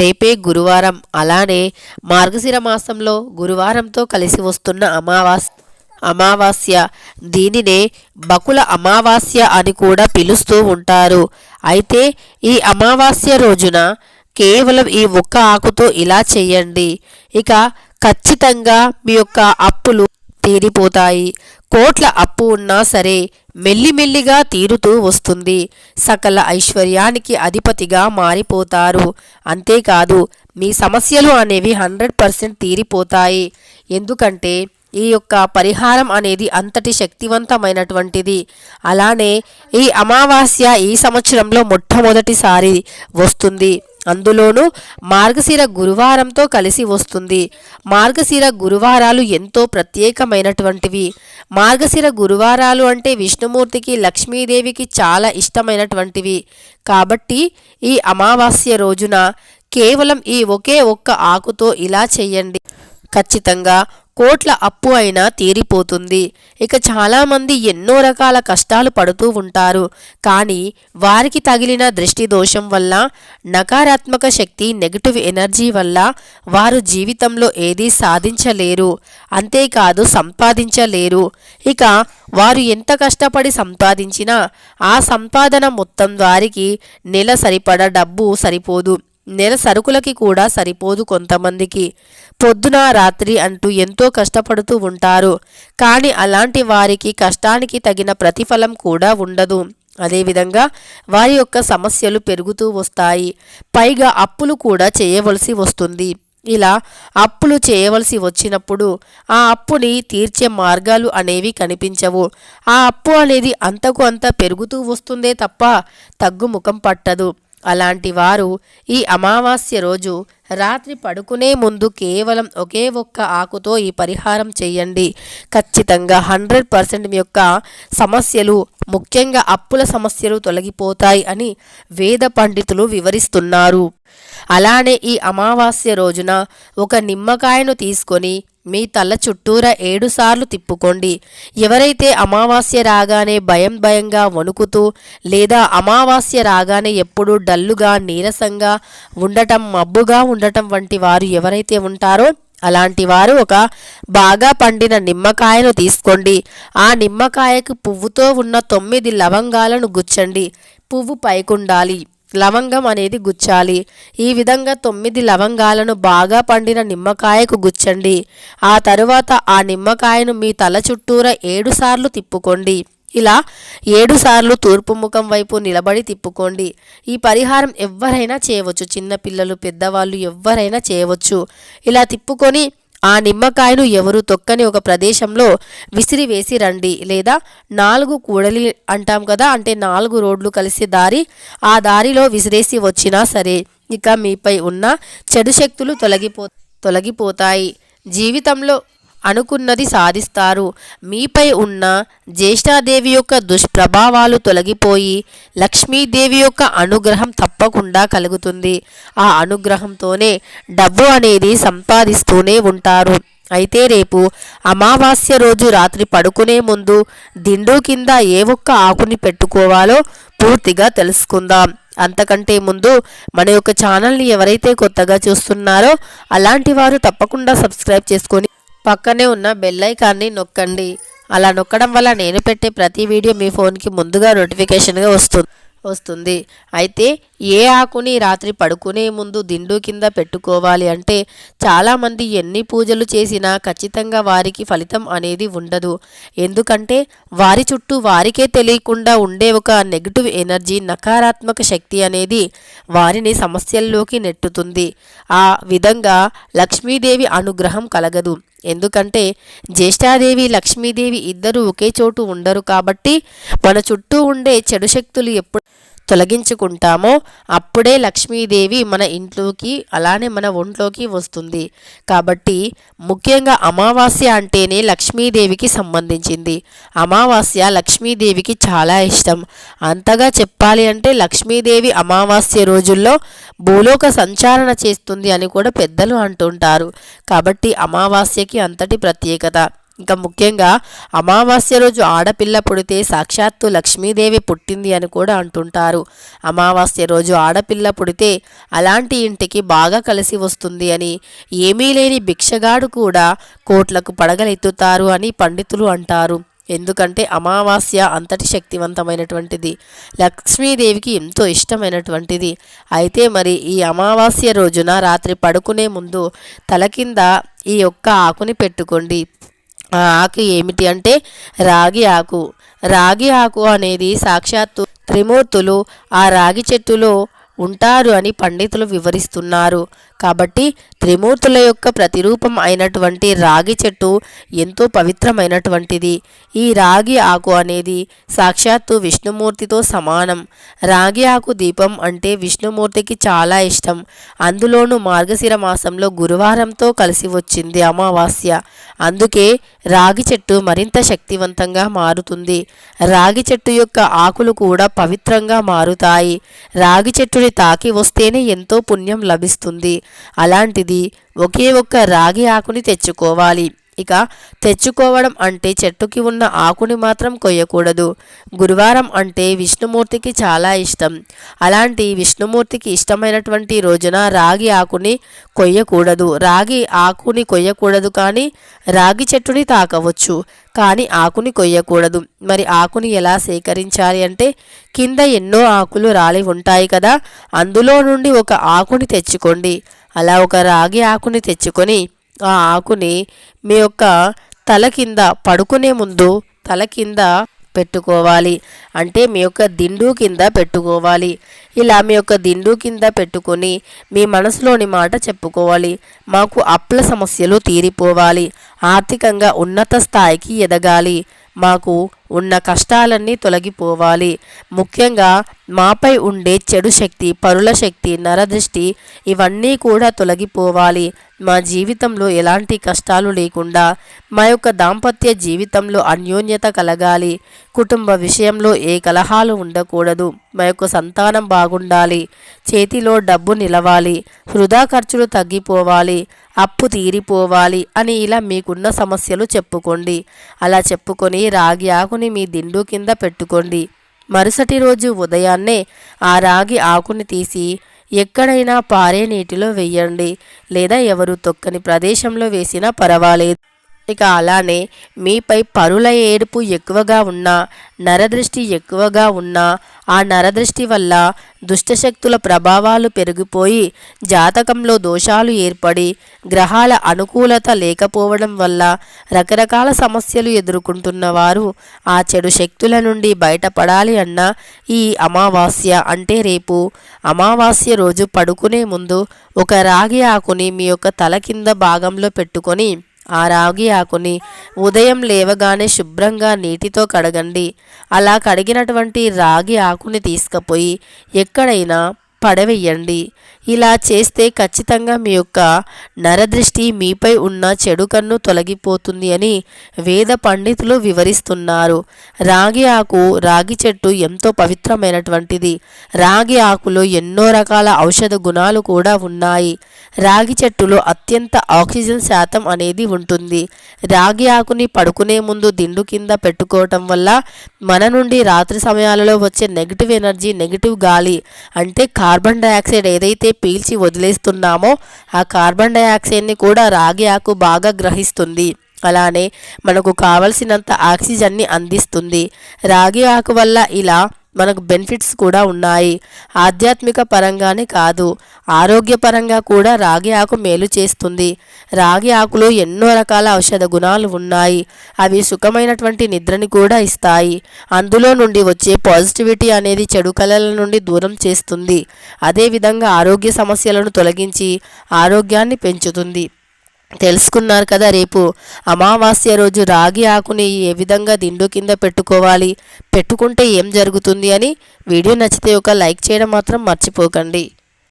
రేపే గురువారం. అలానే మార్గశిర మాసంలో గురువారంతో కలిసి వస్తున్న అమావాస్య అమావాస్య దీనినే బకుల అమావాస్య అని కూడా పిలుస్తూ ఉంటారు. అయితే ఈ అమావాస్య రోజున కేవలం ఈ ఒక్క ఆకుతో ఇలా చేయండి. ఇక ఖచ్చితంగా మీ యొక్క అప్పులు తీరిపోతాయి. కోట్ల అప్పు ఉన్నా సరే మెల్లిమెల్లిగా తీరుతూ వస్తుంది. సకల ఐశ్వర్యానికి అధిపతిగా మారిపోతారు. అంతేకాదు మీ సమస్యలు అనేవి హండ్రెడ్ పర్సెంట్ తీరిపోతాయి. ఎందుకంటే ఈ యొక్క పరిహారం అనేది అంతటి శక్తివంతమైనటువంటిది. అలానే ఈ అమావాస్య ఈ సంవత్సరంలో మొట్టమొదటిసారి వస్తుంది. అందులోనూ మార్గశిర గురువారంతో కలిసి వస్తుంది. మార్గశిర గురువారాలు ఎంతో ప్రత్యేకమైనటువంటివి. మార్గశిర గురువారాలు అంటే విష్ణుమూర్తికి లక్ష్మీదేవికి చాలా ఇష్టమైనటువంటివి. కాబట్టి ఈ అమావాస్య రోజున కేవలం ఈ ఒకే ఒక్క ఆకుతో ఇలా చేయండి. ఖచ్చితంగా కోట్ల అప్పు అయినా తీరిపోతుంది. ఇక చాలామంది ఎన్నో రకాల కష్టాలు పడుతూ ఉంటారు. కానీ వారికి తగిలిన దృష్టి దోషం వల్ల నకారాత్మక శక్తి నెగటివ్ ఎనర్జీ వల్ల వారు జీవితంలో ఏదీ సాధించలేరు. అంతేకాదు సంపాదించలేరు. ఇక వారు ఎంత కష్టపడి సంపాదించినా ఆ సంపాదన మొత్తం వారికి నెల సరిపడ డబ్బు సరిపోదు. నెల సరుకులకి కూడా సరిపోదు కొంతమందికి. పొద్దున రాత్రి అంటూ ఎంతో కష్టపడుతూ ఉంటారు. కానీ అలాంటి వారికి కష్టానికి తగిన ప్రతిఫలం కూడా ఉండదు. అదేవిధంగా వారి యొక్క సమస్యలు పెరుగుతూ వస్తాయి. పైగా అప్పులు కూడా చేయవలసి వస్తుంది. ఇలా అప్పులు చేయవలసి వచ్చినప్పుడు ఆ అప్పుని తీర్చే మార్గాలు అనేవి కనిపించవు. ఆ అప్పు అనేది అంతకు అంత పెరుగుతూ వస్తుందే తప్ప తగ్గుముఖం పట్టదు. అలాంటి వారు ఈ అమావాస్య రోజు రాత్రి పడుకునే ముందు కేవలం ఒకే ఒక్క ఆకుతో ఈ పరిహారం చేయండి. ఖచ్చితంగా హండ్రెడ్ పర్సెంట్ మీ యొక్క సమస్యలు ముఖ్యంగా అప్పుల సమస్యలు తొలగిపోతాయి అని వేద పండితులు వివరిస్తున్నారు. అలానే ఈ అమావాస్య రోజున ఒక నిమ్మకాయను తీసుకొని మీ తల చుట్టూరా ఏడుసార్లు తిప్పుకోండి. ఎవరైతే అమావాస్య రాగానే భయం భయంగా వణుకుతూ లేదా అమావాస్య రాగానే ఎప్పుడూ డల్లుగా నీరసంగా ఉండటం మబ్బుగా ఉండటం వంటి వారు ఎవరైతే ఉంటారో అలాంటి వారు ఒక బాగా పండిన నిమ్మకాయను తీసుకోండి. ఆ నిమ్మకాయకు పువ్వుతో ఉన్న తొమ్మిది లవంగాలను గుచ్చండి పువ్వు పైకుండాలి. లవంగం అనేది గుచ్చాలి. ఈ విధంగా తొమ్మిది లవంగాలను బాగా పండిన నిమ్మకాయకు గుచ్చండి. ఆ తరువాత ఆ నిమ్మకాయను మీ తల చుట్టూరా ఏడుసార్లు తిప్పుకోండి. ఇలా ఏడుసార్లు తూర్పు ముఖం వైపు నిలబడి తిప్పుకోండి. ఈ పరిహారం ఎవరైనా చేయవచ్చు. చిన్నపిల్లలు పెద్దవాళ్ళు ఎవరైనా చేయవచ్చు. ఇలా తిప్పుకొని ఆ నిమ్మకాయను ఎవరు తొక్కని ఒక ప్రదేశంలో విసిరివేసి రండి లేదా నాలుగు కూడలి అంటాం కదా అంటే నాలుగు రోడ్లు కలిసి దారి ఆ దారిలో విసిరేసి వచ్చినా సరే ఇక మీపై ఉన్న చెడు శక్తులు తొలగిపో తొలగిపోతాయి. జీవితంలో అనుకున్నది సాధిస్తారు. మీపై ఉన్న జ్యేష్ఠాదేవి యొక్క దుష్ప్రభావాలు తొలగిపోయి లక్ష్మీదేవి యొక్క అనుగ్రహం తప్పకుండా కలుగుతుంది. ఆ అనుగ్రహంతోనే డబ్బు అనేది సంపాదిస్తూనే ఉంటారు. అయితే రేపు అమావాస్య రోజు రాత్రి పడుకునే ముందు దిండు కింద ఏ ఒక్క ఆకుని పెట్టుకోవాలో పూర్తిగా తెలుసుకుందాం. అంతకంటే ముందు మన యొక్క ఛానల్ని ఎవరైతే కొత్తగా చూస్తున్నారో అలాంటి వారు తప్పకుండా సబ్స్క్రైబ్ చేసుకొని పక్కనే ఉన్న బెల్లైకాన్ని నొక్కండి. అలా నొక్కడం వల్ల నేను పెట్టే ప్రతి వీడియో మీ ఫోన్కి ముందుగా నోటిఫికేషన్గా వస్తుంది వస్తుంది. అయితే ఏ ఆకుని రాత్రి పడుకునే ముందు దిండు కింద పెట్టుకోవాలి అంటే చాలామంది ఎన్ని పూజలు చేసినా ఖచ్చితంగా వారికి ఫలితం అనేది ఉండదు. ఎందుకంటే వారి చుట్టూ వారికే తెలియకుండా ఉండే ఒక నెగిటివ్ ఎనర్జీ నకారాత్మక శక్తి అనేది వారిని సమస్యల్లోకి నెట్టుతుంది. ఆ విధంగా లక్ష్మీదేవి అనుగ్రహం కలగదు. ఎందుకంటే జ్యేష్ఠాదేవి లక్ష్మీదేవి ఇద్దరు ఒకే చోటు ఉండరు కాబట్టి మన చుట్టూ ఉండే చెడు శక్తులు ఎప్పుడు తొలగించుకుంటామో అప్పుడే లక్ష్మీదేవి మన ఇంట్లోకి అలానే మన ఒంట్లోకి వస్తుంది. కాబట్టి ముఖ్యంగా అమావాస్య అంటేనే లక్ష్మీదేవికి సంబంధించింది. అమావాస్య లక్ష్మీదేవికి చాలా ఇష్టం. అంతగా చెప్పాలి అంటే లక్ష్మీదేవి అమావాస్య రోజుల్లో భూలోక సంచారణ చేస్తుంది అని కూడా పెద్దలు అంటుంటారు. కాబట్టి అమావాస్యకి అంతటి ప్రత్యేకత. ఇంకా ముఖ్యంగా అమావాస్య రోజు ఆడపిల్ల పుడితే సాక్షాత్తు లక్ష్మీదేవి పుట్టింది అని కూడా అంటుంటారు. అమావాస్య రోజు ఆడపిల్ల పుడితే అలాంటి ఇంటికి బాగా కలిసి వస్తుంది అని ఏమీ లేని భిక్షగాడు కూడా కోట్లకు పడగలెత్తుతారు అని పండితులు అంటారు. ఎందుకంటే అమావాస్య అంతటి శక్తివంతమైనటువంటిది. లక్ష్మీదేవికి ఎంతో ఇష్టమైనటువంటిది. అయితే మరి ఈ అమావాస్య రోజున రాత్రి పడుకునే ముందు తల కింద ఈ యొక్క ఆకుని పెట్టుకోండి. ఆ ఆకు ఏమిటి అంటే రాగి ఆకు. రాగి ఆకు అనేది సాక్షాత్తు త్రిమూర్తులు ఆ రాగి చెట్టులో ఉంటారు అని పండితులు వివరిస్తున్నారు. కాబట్టి త్రిమూర్తుల యొక్క ప్రతిరూపం అయినటువంటి రాగి చెట్టు ఎంతో పవిత్రమైనటువంటిది. ఈ రాగి ఆకు అనేది సాక్షాత్తు విష్ణుమూర్తితో సమానం. రాగి ఆకు దీపం అంటే విష్ణుమూర్తికి చాలా ఇష్టం. అందులోనూ మార్గశిర మాసంలో గురువారంతో కలిసి వచ్చింది అమావాస్య. అందుకే రాగి చెట్టు మరింత శక్తివంతంగా మారుతుంది. రాగి చెట్టు యొక్క ఆకులు కూడా పవిత్రంగా మారుతాయి. రాగి చెట్టుని తాకి వస్తేనే ఎంతో పుణ్యం లభిస్తుంది. అలాంటిది ఒకే ఒక్క రాగి ఆకుని తెచ్చుకోవాలి. ఇక తెచ్చుకోవడం అంటే చెట్టుకి ఉన్న ఆకుని మాత్రం కొయ్యకూడదు. గురువారం అంటే విష్ణుమూర్తికి చాలా ఇష్టం. అలాంటి విష్ణుమూర్తికి ఇష్టమైనటువంటి రోజున రాగి ఆకుని కొయ్యకూడదు. రాగి ఆకుని కొయ్యకూడదు కానీ రాగి చెట్టుని తాకవచ్చు. కానీ ఆకుని కొయ్యకూడదు. మరి ఆకుని ఎలా సేకరించాలి అంటే కింద ఎన్నో ఆకులు రాలి ఉంటాయి కదా అందులో నుండి ఒక ఆకుని తెచ్చుకోండి. అలా ఒక రాగి ఆకుని తెచ్చుకొని ఆ ఆకుని మీ యొక్క తల కింద పడుకునే ముందు తల కింద పెట్టుకోవాలి. అంటే మీ యొక్క దిండు కింద పెట్టుకోవాలి. ఇలా మీ యొక్క దిండు కింద పెట్టుకొని మీ మనసులోని మాట చెప్పుకోవాలి. మాకు అప్పుల సమస్యలు తీరిపోవాలి. ఆర్థికంగా ఉన్నత స్థాయికి ఎదగాలి. మాకు ఉన్న కష్టాలన్నీ తొలగిపోవాలి. ముఖ్యంగా మాపై ఉండే చెడు శక్తి పరుల శక్తి నరదృష్టి ఇవన్నీ కూడా తొలగిపోవాలి. మా జీవితంలో ఎలాంటి కష్టాలు లేకుండా మా యొక్క దాంపత్య జీవితంలో అన్యోన్యత కలగాలి. కుటుంబ విషయంలో ఏ కలహాలు ఉండకూడదు. మా యొక్క సంతానం బాగుండాలి. చేతిలో డబ్బు నిలవాలి. వృధా ఖర్చులు తగ్గిపోవాలి. అప్పు తీరిపోవాలి అని ఇలా మీకున్న సమస్యలు చెప్పుకోండి. అలా చెప్పుకొని రాగి ఆకుని మీ దిండు కింద పెట్టుకోండి. మరుసటి రోజు ఉదయాన్నే ఆ రాగి ఆకుని తీసి ఎక్కడైనా పారే నీటిలో వెయ్యండి లేదా ఎవరు తొక్కని ప్రదేశంలో వేసినా పర్వాలేదు. ఇక అలానే మీపై పరుల ఏడుపు ఎక్కువగా ఉన్నా నరదృష్టి ఎక్కువగా ఉన్నా ఆ నరదృష్టి వల్ల దుష్టశక్తుల ప్రభావాలు పెరిగిపోయి జాతకంలో దోషాలు ఏర్పడి గ్రహాల అనుకూలత లేకపోవడం వల్ల రకరకాల సమస్యలు ఎదుర్కొంటున్నవారు ఆ చెడు శక్తుల నుండి బయటపడాలి అన్న ఈ అమావాస్య అంటే రేపు. అమావాస్య రోజు పడుకునే ముందు ఒక రాగి ఆకుని మీ యొక్క తల కింద భాగంలో పెట్టుకొని ఆ రాగి ఆకుని ఉదయం లేవగానే శుభ్రంగా నీటితో కడగండి. అలా కడిగినటువంటి రాగి ఆకుని తీసుకుపోయి ఎక్కడైనా పడవేయండి. ఇలా చేస్తే ఖచ్చితంగా మీ యొక్క నరదృష్టి మీపై ఉన్న చెడు కన్ను తొలగిపోతుంది అని వేద పండితులు వివరిస్తున్నారు. రాగి ఆకు రాగి చెట్టు ఎంతో పవిత్రమైనటువంటిది. రాగి ఆకులో ఎన్నో రకాల ఔషధ గుణాలు కూడా ఉన్నాయి. రాగి చెట్టులో అత్యంత ఆక్సిజన్ శాతం అనేది ఉంటుంది. రాగి ఆకుని పడుకునే ముందు దిండు కింద పెట్టుకోవటం వల్ల మన నుండి రాత్రి సమయాలలో వచ్చే నెగిటివ్ ఎనర్జీ నెగిటివ్ గాలి అంటే కార్బన్ డైఆక్సైడ్ ఏదైతే పీల్చి వదిలేస్తున్నామో ఆ కార్బన్ డైఆక్సైడ్ని కూడా రాగి ఆకు బాగా గ్రహిస్తుంది. అలానే మనకు కావలసినంత ఆక్సిజన్ని అందిస్తుంది. రాగి ఆకు వల్ల ఇలా మనకు బెనిఫిట్స్ కూడా ఉన్నాయి. ఆధ్యాత్మిక పరంగానే కాదు ఆరోగ్యపరంగా కూడా రాగి ఆకు మేలు చేస్తుంది. రాగి ఆకులో ఎన్నో రకాల ఔషధ గుణాలు ఉన్నాయి. అవి సుఖమైనటువంటి నిద్రని కూడా ఇస్తాయి. అందులో నుండి వచ్చే పాజిటివిటీ అనేది చెడు కళల నుండి దూరం చేస్తుంది. అదేవిధంగా ఆరోగ్య సమస్యలను తొలగించి ఆరోగ్యాన్ని పెంచుతుంది. తెలుసుకున్నారు కదా రేపు అమావాస్య రోజు రాగి ఆకుని ఏ విధంగా దిండు కింద పెట్టుకోవాలి పెట్టుకుంటే ఏం జరుగుతుంది అని వీడియో నచ్చితే ఒక లైక్ చేయడం మాత్రం మర్చిపోకండి.